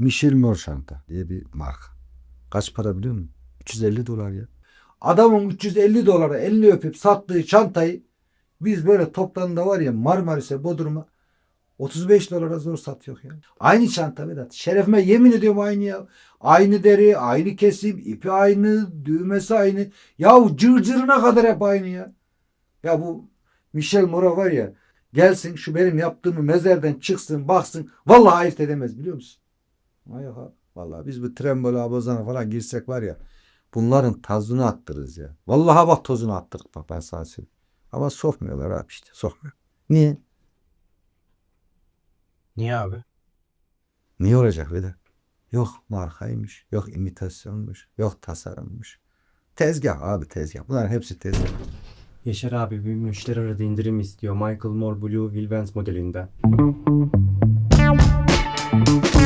Michel Mor çanta diye bir marka. Kaç para biliyor musun? 350 dolar ya. Adamın 350 dolara elini öpüp sattığı çantayı biz böyle toplamda var ya Marmaris'e Bodrum'a 35 dolara zor satıyor ya. Aynı çanta Vedat. Şerefime yemin ediyorum aynı ya. Aynı deri, aynı kesim, ipi aynı, düğmesi aynı. Ya cırcırına kadar hep aynı ya. Ya bu Michel Mora var ya gelsin şu benim yaptığımı mezardan çıksın baksın. Vallahi ayırt edemez biliyor musun? Ay ha. Vallahi biz bu trembolo abozana falan girsek var ya bunların tazını attırırız ya. Vallahi bak tozunu attırdık bak ben sana söyleyeyim. Ama sokmuyorlar abi işte sokmuyor. Niye? Niye abi? Niye olacak bir de? Yok markaymış, yok imitasyonmuş, yok tasarımmış. Tezgah abi tezgah. Bunların hepsi tezgah. Yaşar abi bir müşteri aradı indirim istiyor. Michael Moore Blue Wilvens modelinden.